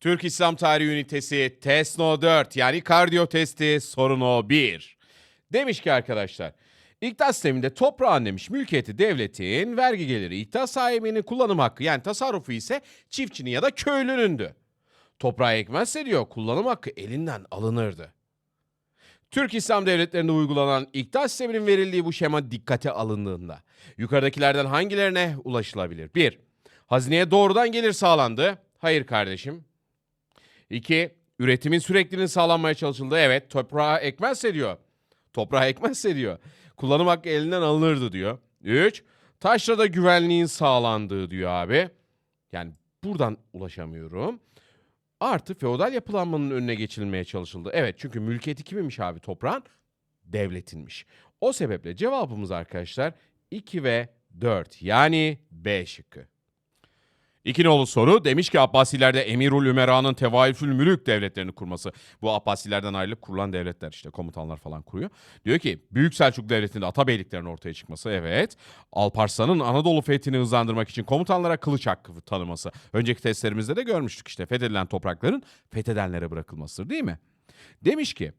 Türk İslam Tarihi Ünitesi test no 4 yani kardiyo testi soru no 1. Demiş ki arkadaşlar, İktisat sisteminde toprağın demiş mülkiyeti devletin, vergi geliri iktisat sahibinin kullanım hakkı yani tasarrufu ise çiftçinin ya da köylünündü. Toprağı ekmezse diyor kullanım hakkı elinden alınırdı. Türk İslam devletlerinde uygulanan iktisat sisteminin verildiği bu şema dikkate alındığında yukarıdakilerden hangilerine ulaşılabilir? 1. Hazineye doğrudan gelir sağlandı. Hayır kardeşim. 2. Üretimin sürekliliğinin sağlanmaya çalışıldı. Evet toprağa ekmezse diyor. Toprağa ekmezse diyor. Kullanım hakkı elinden alınırdı diyor. 3. Taşrada güvenliğin sağlandığı diyor abi. Yani buradan ulaşamıyorum. Artı feodal yapılanmanın önüne geçilmeye çalışıldı. Evet çünkü mülkiyeti kiminmiş abi toprağın? Devletinmiş. O sebeple cevabımız arkadaşlar 2 ve 4 yani B şıkkı. İki nolu soru demiş ki Abbasilerde Emirül Ümera'nın Tevaifül Mülük devletlerini kurması. Bu Abbasilerden ayrılıp kurulan devletler işte komutanlar falan kuruyor. Diyor ki Büyük Selçuk Devleti'nde ata beyliklerin ortaya çıkması evet. Alparslan'ın Anadolu fethini hızlandırmak için komutanlara kılıç hakkı tanıması. Önceki testlerimizde de görmüştük işte fethedilen toprakların fethedenlere bırakılmasıdır değil mi? Demiş ki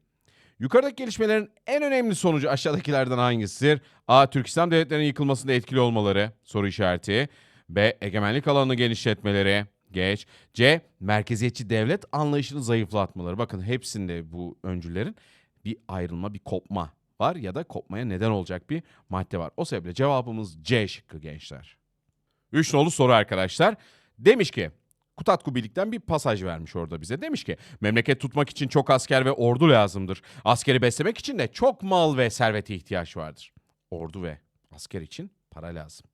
Yukarıdaki gelişmelerin en önemli sonucu aşağıdakilerden hangisidir? A. Türk İslam devletlerinin yıkılmasında etkili olmaları. Soru işareti. B. Egemenlik alanını genişletmeleri. Geç. C. Merkeziyetçi devlet anlayışını zayıflatmaları. Bakın hepsinde bu öncülerin bir ayrılma, bir kopma var ya da kopmaya neden olacak bir madde var. O sebeple cevabımız C şıkkı gençler. Üç nolu soru arkadaşlar. Demiş ki Kutatku Birlik'ten bir pasaj vermiş orada bize. Demiş ki memleket tutmak için çok asker ve ordu lazımdır. Askeri beslemek için de çok mal ve servete ihtiyaç vardır. Ordu ve asker için para lazım.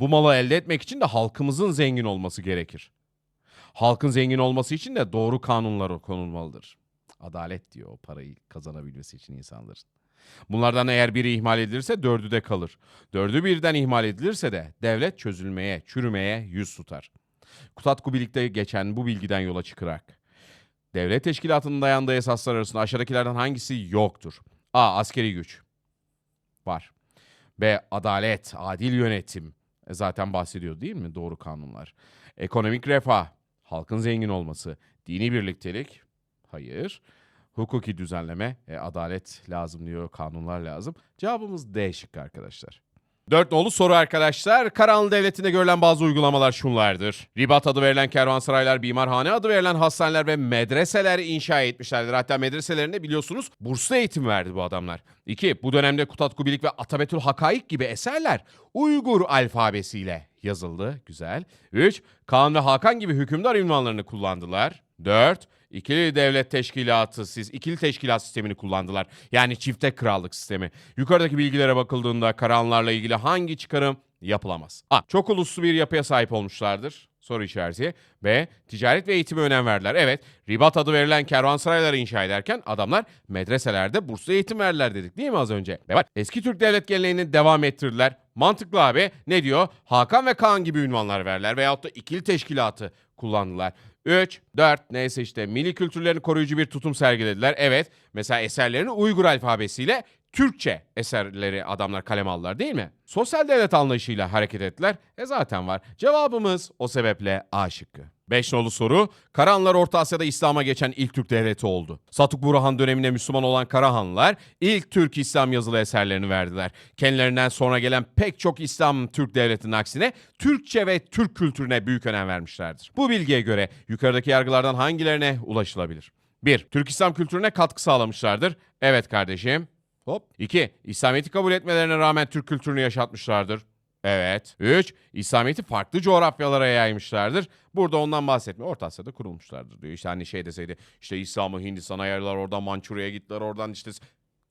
Bu malı elde etmek için de halkımızın zengin olması gerekir. Halkın zengin olması için de doğru kanunlar konulmalıdır. Adalet diyor o parayı kazanabilmesi için insanların. Bunlardan eğer biri ihmal edilirse dördü de kalır. Dördü birden ihmal edilirse de devlet çözülmeye, çürümeye yüz tutar. Kutatku birlikte geçen bu bilgiden yola çıkarak devlet teşkilatının dayandığı esaslar arasında aşağıdakilerden hangisi yoktur? A. Askeri güç. Var. B. Adalet, adil yönetim. E zaten bahsediyor değil mi? Doğru kanunlar. Ekonomik refah, halkın zengin olması. Dini birliktelik. Hayır. Hukuki düzenleme, e, adalet lazım diyor, kanunlar lazım. Cevabımız D şıkkı arkadaşlar. Dört nolu soru arkadaşlar. Karahanlı Devleti'nde görülen bazı uygulamalar şunlardır. Ribat adı verilen kervansaraylar, bimarhane adı verilen hastaneler ve medreseler inşa etmişlerdir. Hatta medreselerinde biliyorsunuz burslu eğitim verdi bu adamlar. İki, bu dönemde Kutatku Bilik ve Atabetül Hakaik gibi eserler Uygur alfabesiyle yazıldı. Güzel. Üç, Kaan ve Hakan gibi hükümdar ünvanlarını kullandılar. Dört, İkili devlet teşkilatı, siz ikili teşkilat sistemini kullandılar. Yani çifte krallık sistemi. Yukarıdaki bilgilere bakıldığında Karahanlarla ilgili hangi çıkarım yapılamaz? A. Çok uluslu bir yapıya sahip olmuşlardır. Soru işareti. B. Ticaret ve eğitime önem verdiler. Evet, ribat adı verilen kervansarayları inşa ederken adamlar medreselerde burslu eğitim verdiler dedik değil mi az önce? Ve bak eski Türk devlet geleneğini devam ettirdiler. Mantıklı abi. Ne diyor? Hakan ve Kaan gibi ünvanlar verdiler veyahut da ikili teşkilatı kullandılar. 3, 4 neyse işte milli kültürlerini koruyucu bir tutum sergilediler. Evet mesela eserlerini Uygur alfabesiyle Türkçe eserleri adamlar kaleme aldılar değil mi? Sosyal devlet anlayışıyla hareket ettiler. E zaten var. Cevabımız o sebeple A şıkkı. 5 nolu soru. Karahanlılar Orta Asya'da İslam'a geçen ilk Türk devleti oldu. Satuk Burhan döneminde Müslüman olan Karahanlılar ilk Türk İslam yazılı eserlerini verdiler. Kendilerinden sonra gelen pek çok İslam Türk devletinin aksine Türkçe ve Türk kültürüne büyük önem vermişlerdir. Bu bilgiye göre yukarıdaki yargılardan hangilerine ulaşılabilir? 1. Türk İslam kültürüne katkı sağlamışlardır. Evet kardeşim. Hop. 2. İslamiyet'i kabul etmelerine rağmen Türk kültürünü yaşatmışlardır. Evet. 3. İslamiyet'i farklı coğrafyalara yaymışlardır. Burada ondan bahsetmiyor. Orta Asya'da kurulmuşlardır diyor. İşte hani şey deseydi işte İslam'ı Hindistan'a yaydılar oradan Mançurya'ya gittiler oradan işte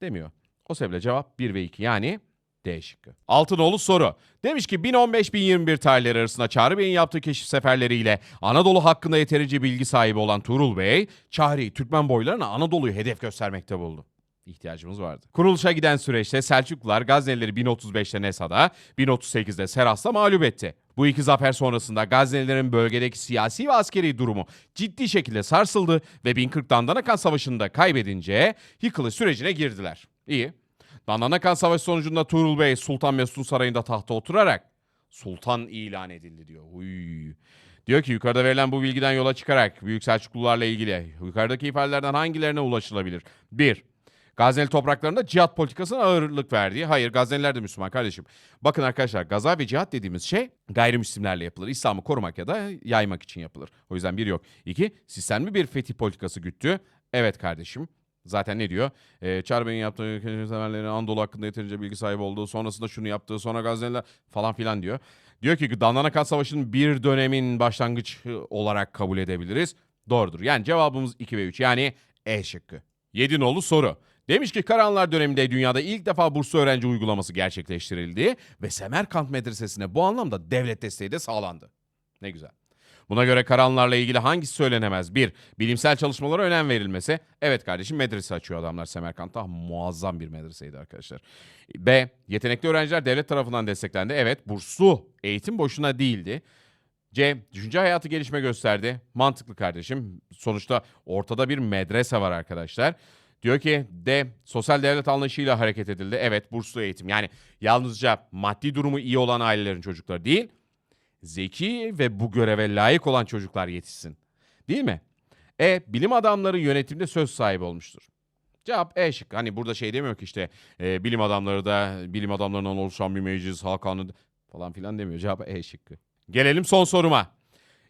demiyor. O sebeple cevap 1 ve 2 yani D şıkkı. Altınoğlu soru. Demiş ki 1015-1021 tarihleri arasında Çağrı Bey'in yaptığı keşif seferleriyle Anadolu hakkında yeterince bilgi sahibi olan Tuğrul Bey, Çağrı'yı Türkmen boylarına Anadolu'yu hedef göstermekte buldu ihtiyacımız vardı. Kuruluşa giden süreçte Selçuklular Gaznelileri 1035'te Nesa'da, 1038'de Seras'ta mağlup etti. Bu iki zafer sonrasında Gaznelilerin bölgedeki siyasi ve askeri durumu ciddi şekilde sarsıldı ve 1040 Dandanakan Savaşı'nda kaybedince yıkılış sürecine girdiler. İyi. Dandanakan Savaşı sonucunda Tuğrul Bey Sultan Mesut'un sarayında tahta oturarak sultan ilan edildi diyor. Uy. Diyor ki yukarıda verilen bu bilgiden yola çıkarak Büyük Selçuklularla ilgili yukarıdaki ifadelerden hangilerine ulaşılabilir? 1. Gazneli topraklarında cihat politikasına ağırlık verdiği. Hayır Gazneliler de Müslüman kardeşim. Bakın arkadaşlar gaza ve cihat dediğimiz şey gayrimüslimlerle yapılır. İslam'ı korumak ya da yaymak için yapılır. O yüzden bir yok. İki, sistemli bir fetih politikası güttü. Evet kardeşim. Zaten ne diyor? Ee, Çarbe'nin yaptığı ülkenin Anadolu hakkında yeterince bilgi sahibi olduğu, sonrasında şunu yaptığı, sonra Gazneliler falan filan diyor. Diyor ki Dandanakan Savaşı'nın bir dönemin başlangıç olarak kabul edebiliriz. Doğrudur. Yani cevabımız 2 ve 3. Yani E şıkkı. Yedinoğlu soru. Demiş ki Karanlar döneminde dünyada ilk defa burslu öğrenci uygulaması gerçekleştirildi ve Semerkant Medresesi'ne bu anlamda devlet desteği de sağlandı. Ne güzel. Buna göre Karanlarla ilgili hangisi söylenemez? Bir, bilimsel çalışmalara önem verilmesi. Evet kardeşim medrese açıyor adamlar Semerkant'ta. Muazzam bir medreseydi arkadaşlar. B, yetenekli öğrenciler devlet tarafından desteklendi. Evet, burslu eğitim boşuna değildi. C. Düşünce hayatı gelişme gösterdi. Mantıklı kardeşim. Sonuçta ortada bir medrese var arkadaşlar. Diyor ki D. Sosyal devlet anlayışıyla hareket edildi. Evet burslu eğitim. Yani yalnızca maddi durumu iyi olan ailelerin çocukları değil, zeki ve bu göreve layık olan çocuklar yetişsin. Değil mi? E. Bilim adamları yönetimde söz sahibi olmuştur. Cevap E şık. Hani burada şey demiyor ki işte e, bilim adamları da bilim adamlarından oluşan bir meclis, halkanı falan filan demiyor. Cevap E şıkkı. Gelelim son soruma.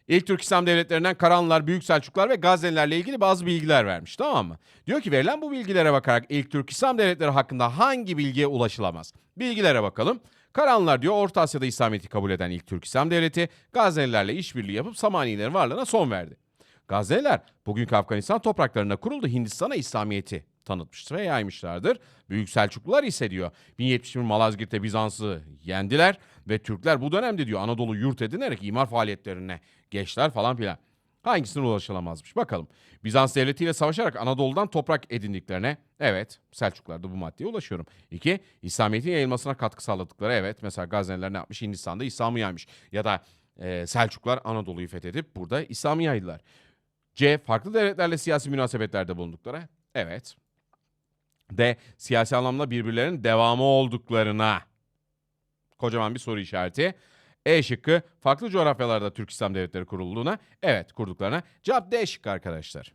İlk Türk İslam devletlerinden Karanlılar, Büyük Selçuklar ve Gaznelilerle ilgili bazı bilgiler vermiş tamam mı? Diyor ki verilen bu bilgilere bakarak ilk Türk İslam devletleri hakkında hangi bilgiye ulaşılamaz? Bilgilere bakalım. Karanlılar diyor Orta Asya'da İslamiyet'i kabul eden ilk Türk İslam devleti Gaznelilerle işbirliği yapıp Samanilerin varlığına son verdi. Gazneliler bugünkü Afganistan topraklarında kuruldu Hindistan'a İslamiyet'i tanıtmıştır ve yaymışlardır. Büyük Selçuklular ise diyor 1071 Malazgirt'te Bizans'ı yendiler ve Türkler bu dönemde diyor Anadolu yurt edinerek imar faaliyetlerine geçtiler falan filan. Hangisine ulaşılamazmış bakalım. Bizans devletiyle savaşarak Anadolu'dan toprak edindiklerine evet Selçuklar da bu maddeye ulaşıyorum. İki, İslamiyet'in yayılmasına katkı sağladıkları evet mesela Gazneliler ne yapmış Hindistan'da İslam'ı yaymış ya da e, Selçuklar Anadolu'yu fethedip burada İslam'ı yaydılar. C. Farklı devletlerle siyasi münasebetlerde bulundukları. Evet. D. Siyasi anlamda birbirlerinin devamı olduklarına. Kocaman bir soru işareti. E şıkkı farklı coğrafyalarda Türk İslam devletleri kurulduğuna. Evet kurduklarına. Cevap D şıkkı arkadaşlar.